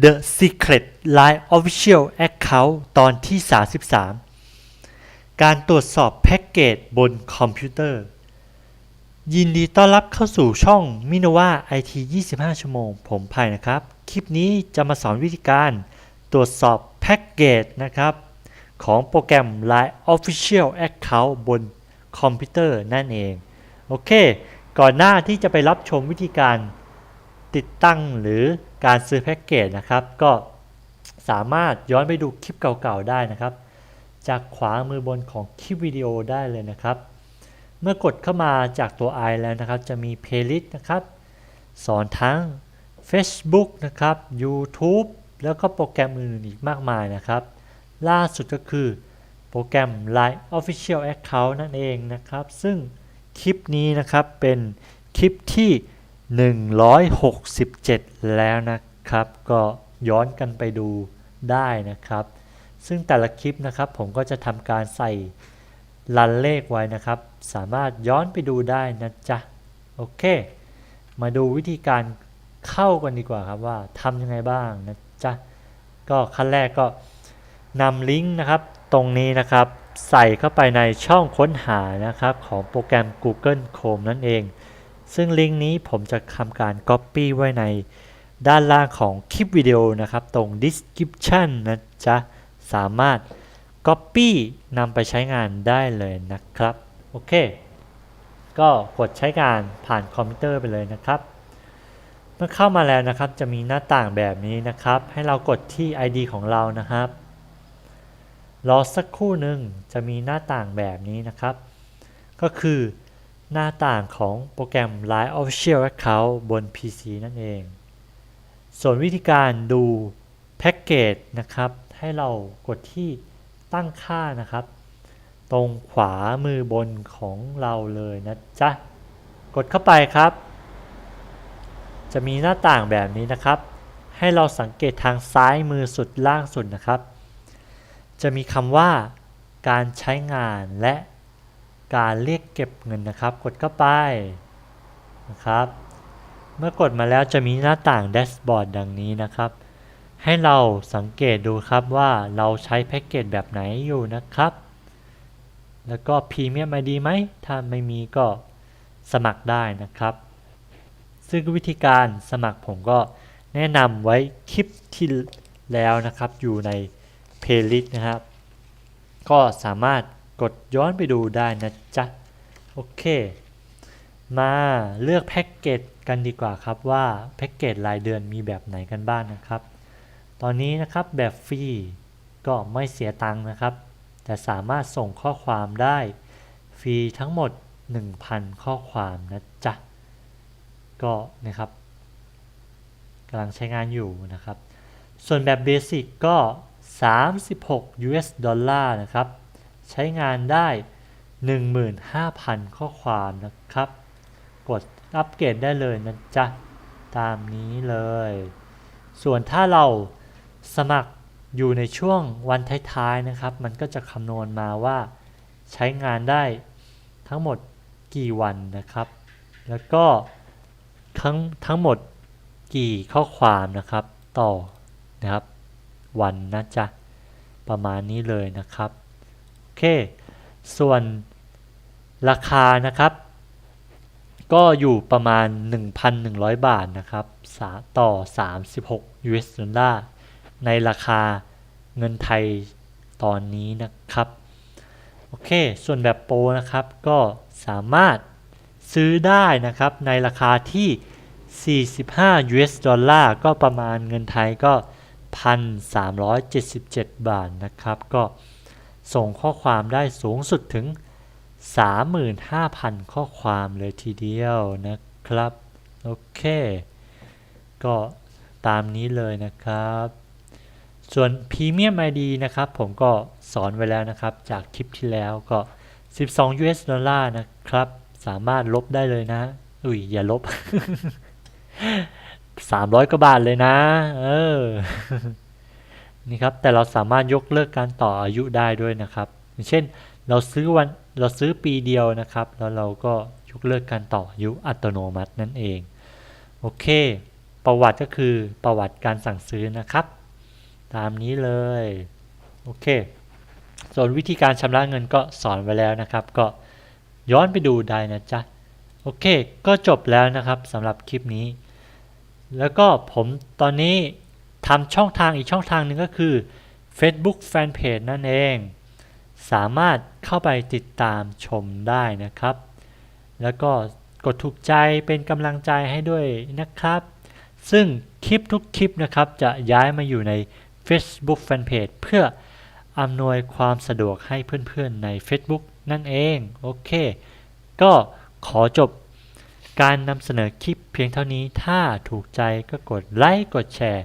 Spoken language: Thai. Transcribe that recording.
The Secret Line Official Account ตอนที่ 33 การตรวจสอบแพ็กเกจบนคอมพิวเตอร์ ยินดีต้อนรับเข้าสู่ช่องมินว่า IT 25 ชั่วโมง ผมไผ่นะครับ คลิปนี้จะมาสอนวิธีการตรวจสอบแพ็กเกจนะครับ ของโปรแกรม Line Official Account บนคอมพิวเตอร์นั่นเอง โอเค ก่อนหน้าที่จะไปรับชมวิธีการติดตั้งหรือ การซื้อแพ็กเกจนะครับก็สามารถย้อนไปดูคลิปเก่าๆได้นะครับ จากขวามือบนของคลิปวิดีโอได้เลยนะครับ เมื่อกดเข้ามาจากตัว i แล้วนะครับ จะมี playlist นะครับ สอนทั้ง Facebook นะครับ YouTube แล้วก็โปรแกรมอื่นๆอีกมากมายนะครับ ล่าสุดก็คือโปรแกรม Line Official Account นั่นเองนะครับ ซึ่งคลิปนี้นะครับเป็นคลิปที่ 167 แล้วนะครับ ก็ย้อนกันไปดูได้นะครับ ซึ่งแต่ละคลิปนะครับผมก็จะทำการใส่รันเลขไว้นะครับ สามารถย้อนไปดูได้นะจ๊ะ โอเค มาดูวิธีการเข้ากันดีกว่าครับว่าทำยังไงบ้างนะจ๊ะ ก็ขั้นแรกก็นำลิงก์นะครับตรงนี้นะครับ ใส่เข้าไปในช่องค้นหานะครับ ของโปรแกรม Google Chrome นั่นเอง ซึ่งลิงก์นี้ผมจะทำการ Copy ไว้ในด้านล่างของคลิปวิดีโอนะครับ ตรง Description นะจ๊ะ สามารถ Copy นำไปใช้งานได้เลยนะครับ โอเค ก็กดใช้งานผ่านคอมพิวเตอร์ไปเลยนะครับ เมื่อเข้ามาแล้วนะครับ จะมีหน้าต่างแบบนี้นะครับ ให้เรากดที่ ID ของเรานะครับ รอสักครู่หนึ่งจะมีหน้าต่างแบบนี้นะครับ ก็คือ หน้าต่างของโปรแกรม Line Official Account บน PC นั่นเอง ส่วนวิธีการดูแพ็กเกจนะครับ ให้เรากดที่ตั้งค่านะครับ ตรงขวามือบนของเราเลยนะจ๊ะ กดเข้าไปครับ จะมีหน้าต่างแบบนี้นะครับ ให้เราสังเกตทางซ้ายมือสุดล่างสุดนะครับ จะมีคำว่าการใช้งานและ การเรียกเก็บเงินนะครับ กดเข้าไปนะครับ เมื่อกดมาแล้วจะมีหน้าต่างแดชบอร์ดดังนี้นะครับ ให้เราสังเกตดูครับว่าเราใช้แพ็กเกจแบบไหนอยู่นะครับ แล้วก็พรีเมียมไอดีไหม ถ้าไม่มีก็สมัครได้นะครับ ซึ่งวิธีการสมัครผมก็แนะนำไว้คลิปที่แล้วนะครับ อยู่ในเพลย์ลิสต์นะครับ ก็สามารถ กดย้อนไปดูได้นะจ๊ะ โอเค มาเลือกแพ็กเกจกันดีกว่าครับว่าแพ็กเกจรายเดือนมีแบบไหนกันบ้างนะครับ ตอนนี้นะครับแบบฟรีก็ไม่เสียตังค์นะครับ แต่สามารถส่งข้อความได้ฟรีทั้งหมด 1,000 ข้อความนะจ๊ะ ก็นะครับกำลังใช้งานอยู่นะครับ ส่วนแบบเบสิกก็ 36 US ดอลลาร์นะครับ ใช้งานได้ 15,000 ข้อความนะครับ กดอัปเกรดได้เลยนะจ๊ะ ตามนี้เลย ส่วนถ้าเราสมัครอยู่ในช่วงวันท้ายๆนะครับ มันก็จะคำนวณมาว่าใช้งานได้ทั้งหมดกี่วันนะครับ แล้วก็ทั้งทั้งหมดกี่ข้อความนะครับต่อนะครับ วันนะจ๊ะ ประมาณนี้เลยนะครับ เค ส่วนราคานะครับ ก็อยู่ประมาณ 1,100 บาทนะครับสาต่อ 36 US ดอลลาร์ในราคาเงินไทยตอนนี้นะครับ โอเค ส่วนแบบโปรนะครับก็สามารถซื้อได้นะครับในราคาที่ 45 US ดอลลาร์ก็ประมาณเงินไทยก็ 1,377 บาทนะครับ ก็ ส่งข้อความได้สูงสุดถึง 35,000 ข้อความเลยทีเดียวนะครับ โอเค ก็ตามนี้เลยนะครับ ส่วน Premium ID นะครับ ผมก็สอนไว้แล้วนะครับ จากคลิปที่แล้วก็ 12 US ดอลลาร์นะครับ สามารถลบได้เลยนะ อุ้ยอย่าลบ 300กว่าบาทเลยนะ เออ นี่ครับแต่เราสามารถยกเลิกการต่ออายุได้ด้วยนะครับ อย่างเช่นเราซื้อวันเราซื้อปีเดียวนะครับ แล้วเราก็ยกเลิกการต่ออายุอัตโนมัตินั่นเองโอเค ประวัติก็คือประวัติการสั่งซื้อนะครับ ตามนี้เลยโอเค ส่วนวิธีการชำระเงินก็สอนไว้แล้วนะครับ ก็ย้อนไปดูได้นะจ๊ะโอเค ก็จบแล้วนะครับสำหรับคลิปนี้ แล้วก็ผมตอนนี้ ทำช่องทางอีกช่องทางหนึ่งก็คือ Facebook Fanpage นั่นเอง สามารถเข้าไปติดตามชมได้นะครับ แล้วก็กดถูกใจเป็นกำลังใจให้ด้วยนะครับ ซึ่งคลิปทุกคลิปนะครับ จะย้ายมาอยู่ใน Facebook Fanpage เพื่ออำนวยความสะดวกให้เพื่อนๆใน Facebook นั่นเอง โอเค ก็ขอจบการนำเสนอคลิปเพียงเท่านี้ถ้าถูกใจก็กดไลค์กดแชร์